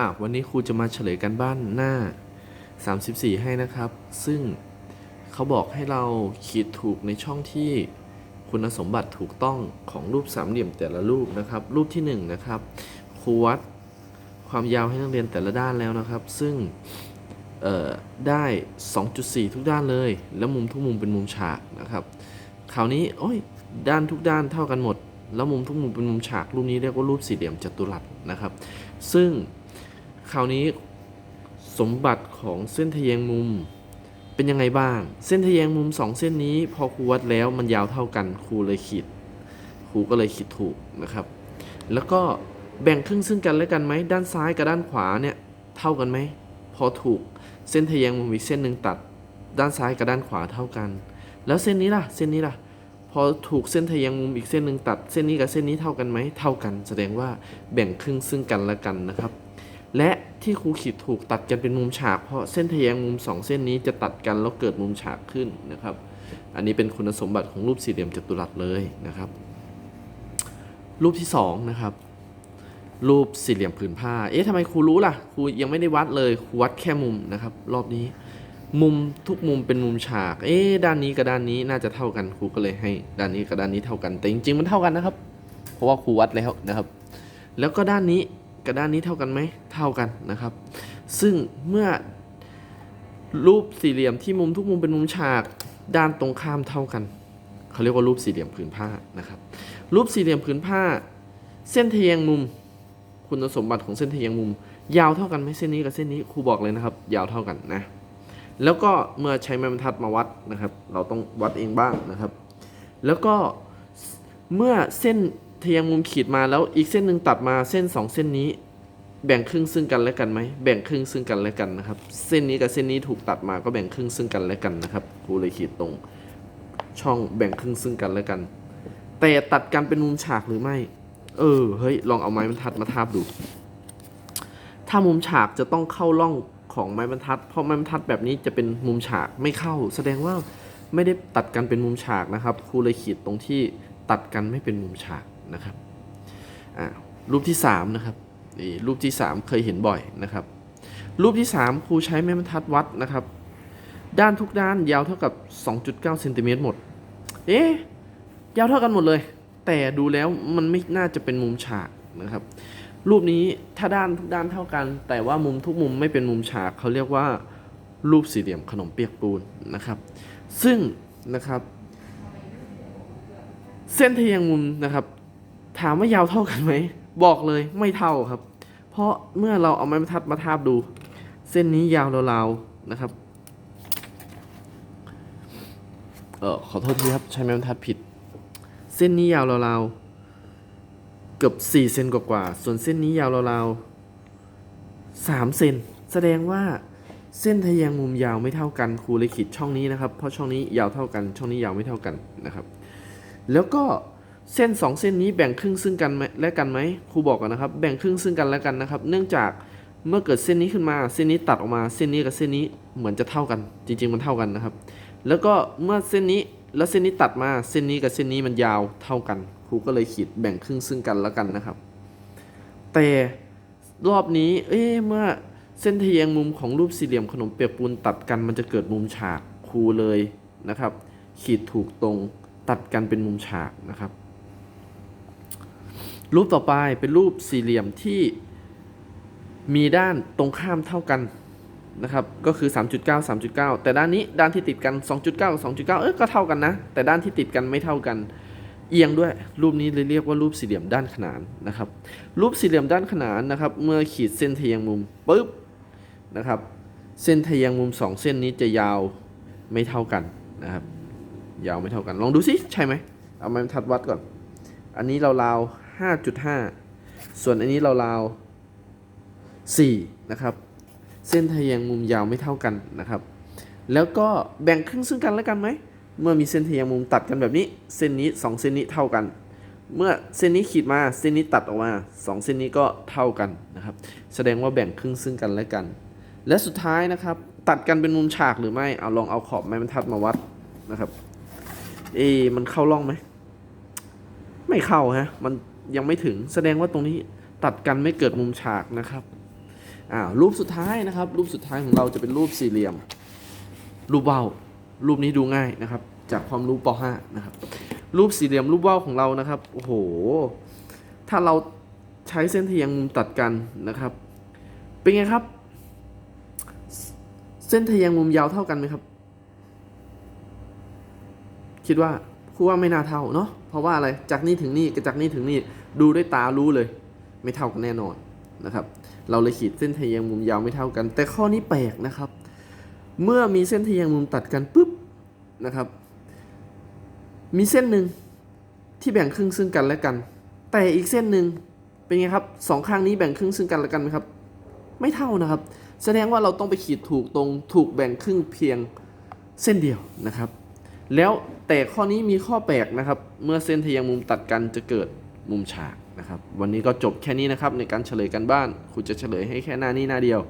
อะวันนี้ครูจะมาเฉลยกันบ้านหน้า 34 ให้นะครับ ซึ่งเขาบอกให้เราขีดถูกในช่องที่คุณสมบัติถูกต้องของรูปสามเหลี่ยมแต่ละรูปนะครับ รูปที่1นงนะครับครูวัดความยาวให้นักเรียนแต่ละด้านแล้วนะครับ ซึ่งเอ่อได้ 2.4 ทุกด้านเลย แล้วมุมทุกมุมเป็นมุมฉากนะครับ คราวนี้โอ้ยด้านทุกด้านเท่ากันหมด แล้วมุมทุกมุมเป็นมุมฉาก รูปนี้เรียกว่ารูปสี่เหลี่ยมจัตุรัสนะครับ ซึ่ง คราวนี้สมบัติของเส้นทะแยงมุมเป็นยังไงบ้าง เส้นทะแยงมุมสองเส้นนี้ พอครูวัดแล้วมันยาวเท่ากันครูเลยขีดครูก็เลยขีดถูกนะครับ แล้วก็แบ่งครึ่งซึ่งกันและกันไหมด้านซ้ายกับด้านขวาเนี่ยเท่ากันไหมพอถูกเส้นทะแยงมุมอีกเส้นหนึ่งตัด ด้านซ้ายกับด้านขวาเท่ากัน แล้วเส้นนี้ล่ะ เส้นนี้ล่ะ พอถูกเส้นทะแยงมุมอีกเส้นหนึ่งตัด เส้นนี้กับเส้นนี้เท่ากันไหมเท่ากัน แสดงว่าแบ่งครึ่งซึ่งกันและกันนะครับ และ ที่ครูขีดถูกตัดกันเป็นมุมฉาก เพราะเส้นทแยงมุมสองเส้นนี้จะตัดกันแล้วเกิดมุมฉากขึ้นนะครับ อันนี้เป็นคุณสมบัติของรูปสี่เหลี่ยมจัตุรัสเลยนะครับ รูปที่สองนะครับรูปสี่เหลี่ยมผืนผ้า เอ๊ะทำไมครูรู้ล่ะ ครูยังไม่ได้วัดเลย ครูวัดแค่มุมนะครับ รอบนี้ มุมทุกมุมเป็นมุมฉาก เอ๊ะด้านนี้กับด้านนี้น่าจะเท่ากัน ครูก็เลยให้ ด้านนี้กับด้านนี้เท่ากัน แต่จริงๆมันเท่ากันนะครับ เพราะว่าครูวัดแล้วนะครับ แล้วก็ด้านนี้ กับด้านนี้เท่ากันไหมเท่ากันนะครับ ซึ่งเมื่อรูปสี่เหลี่ยมที่มุมทุกมุมเป็นมุมฉากด้านตรงข้ามเท่ากันเขาเรียกว่ารูปสี่เหลี่ยมผืนผ้านะครับ รูปสี่เหลี่ยมผืนผ้า เส้นทะแยงมุม คุณสมบัติของเส้นทะแยงมุม ยาวเท่ากันไหมเส้นนี้กับเส้นนี้ครูบอกเลยนะครับ ยาวเท่ากันนะแล้วก็เมื่อใช้ไม้บรรทัดมาวัดนะครับ เราต้องวัดเองบ้างนะครับ แล้วก็เมื่อเส้น ทะแยงมุมขีดมาแล้วอีกเส้นหนึ่งตัดมาเส้นสองเส้นนี้ แบ่งครึ่งซึ่งกันและกันไหมแบ่งครึ่งซึ่งกันและกันนะครับ เส้นนี้กับเส้นนี้ถูกตัดมาก็แบ่งครึ่งซึ่งกันและกันนะครับคูเลยขีดตรง ช่องแบ่งครึ่งซึ่งกันและกัน แต่ตัดกันเป็นมุมฉากหรือไม่ เออเฮ้ยลองเอาไม้บรรทัดมาทาบดู ถ้ามุมฉากจะต้องเข้าร่องของไม้บรรทัด เพราะไม้บรรทัดแบบนี้จะเป็นมุมฉากไม่เข้า แสดงว่าไม่ได้ตัดกันเป็นมุมฉากนะครับครูเลยขีดตรงที่ตัดกันไม่เป็นมุมฉาก นะครับรูปที่สามนะครับรูปที่สามเคยเห็นบ่อยนะครับ รูปที่สามครูใช้ไม้บรรทัดวัดนะครับ ด้านทุกด้านยาวเท่ากับ 2.9เซนติเมตรหมด เอ๊ะยาวเท่ากันหมดเลย แต่ดูแล้วมันไม่น่าจะเป็นมุมฉากนะครับ รูปนี้ถ้าด้านทุกด้านเท่ากัน แต่ว่ามุมทุกมุมไม่เป็นมุมฉากเขาเรียกว่า รูปสี่เหลี่ยมขนมเปียกปูนนะครับ ซึ่งนะครับ เส้นทะแยงมุมนะครับ ถามว่ายาวเท่ากันไหม บอกเลยไม่เท่าครับ เพราะเมื่อเราเอาไม้บรรทัดมาทาบดู เส้นนี้ยาวราวๆนะครับ เออขอโทษทีครับใช้ไม้บรรทัดผิด เส้นนี้ยาวราวๆเกือบ4เซนกว่าๆส่วนเส้นนี้ยาวราวๆ3เซนแสดงว่าเส้นทะแยงมุมยาวไม่เท่ากันครูเลยขีดช่องนี้นะครับ เพราะช่องนี้ยาวเท่ากัน ช่องนี้ยาวไม่เท่ากันนะครับ แล้วก็ เส้นสองเส้นนี้แบ่งครึ่งซึ่งกันไหมและกันไหมครูบอกกันนะครับ แบ่งครึ่งซึ่งกันและกันนะครับ เนื่องจากเมื่อเกิดเส้นนี้ขึ้นมา เส้นนี้ตัดออกมาเส้นนี้กับเส้นนี้เหมือนจะเท่ากัน จริง ๆ มันเท่ากันนะครับ แล้วก็เมื่อเส้นนี้แล้วเส้นนี้ตัดมาเส้นนี้กับเส้นนี้มันยาวเท่ากัน ครูก็เลยขีดแบ่งครึ่งซึ่งกันและกันนะครับ แต่รอบนี้ เอ๊ะเมื่อเส้นทะแยงมุมของรูปสี่เหลี่ยมขนมเปียกปูนตัดกันมันจะเกิดมุมฉากครูเลยนะครับ ขีดถูกตรงตัดกันเป็นมุมฉากนะครับ รูปต่อไปเป็นรูปสี่เหลี่ยมที่มีด้านตรงข้ามเท่ากันนะครับ ก็คือ 3.9 3.9 แต่ด้านนี้ด้านที่ติดกัน 2.9กับ2.9 เออก็เท่ากันนะ แต่ด้านที่ติดกันไม่เท่ากัน เอียงด้วย รูปนี้เลยเรียกว่ารูปสี่เหลี่ยมด้านขนานนะครับ รูปสี่เหลี่ยมด้านขนานนะครับ เมื่อขีดเส้นทะแยงมุมปุ๊บนะครับ เส้นทะแยงมุม 2 เส้นนี้จะยาวไม่เท่ากันนะครับ ยาวไม่เท่ากัน ลองดูสิใช่ไหมเอาไม้บรรทัดวัดก่อน อันนี้เราราว 5.5 ส่วนอันนี้เราราว4นะครับ เส้นทะแยงมุมยาวไม่เท่ากันนะครับ แล้วก็แบ่งครึ่งซึ่งกันและกันไหม เมื่อมีเส้นทะแยงมุมตัดกันแบบนี้ เส้นนี้ 2 เส้นนี้เท่ากัน เมื่อเส้นนี้ขีดมา เส้นนี้ตัดออกมา 2 เส้นนี้ก็เท่ากันนะครับ แสดงว่าแบ่งครึ่งซึ่งกันและกัน และสุดท้ายนะครับ ตัดกันเป็นมุมฉากหรือไม่ เอาลองเอาขอบไม้บรรทัดมาวัดนะครับ เอ มันเข้าร่องไหม ไม่เข้าฮะ มัน ยังไม่ถึงแสดงว่าตรงนี้ตัดกันไม่เกิดมุมฉากนะครับอ่ารูปสุดท้ายนะครับ รูปสุดท้ายของเราจะเป็นรูปสี่เหลี่ยม รูปว่าวรูปนี้ดูง่ายนะครับ จากความรู้ป .5 นะครับ รูปสี่เหลี่ยมรูปว่าวของเรานะครับโอ้โห ถ้าเราใช้เส้นทะแยงมุมตัดกันนะครับ เป็นไงครับ เส้นทะแยงมุมยาวเท่ากันไหมครับ คิดว่าคู่ว่าไม่น่าเท่าเนาะเพราะว่าอะไรจากนี่ถึงนี่กับจากนี่ถึงนี่ ดูด้วยตารู้เลย ไม่เท่ากันแน่นอนนะครับ เราเลยขีดเส้นทะแยงมุมยาวไม่เท่ากัน แต่ข้อนี้แปลกนะครับ เมื่อมีเส้นทะแยงมุมตัดกันปุ๊บนะครับ มีเส้นหนึ่งที่แบ่งครึ่งซึ่งกันและกัน แต่อีกเส้นหนึ่งเป็นไงครับสองข้างนี้แบ่งครึ่งซึ่งกันและกันไหมครับ ไม่เท่านะครับ แสดงว่าเราต้องไปขีดถูกตรงถูกแบ่งครึ่งเพียงเส้นเดียวนะครับ แล้วแต่ข้อนี้มีข้อแปลกนะครับ เมื่อเส้นทะแยงมุมตัดกันจะเกิด มุมฉากนะครับ วันนี้ก็จบแค่นี้นะครับในการเฉลยกันบ้าน คุณจะเฉลยให้แค่หน้านี้หน้าเดียว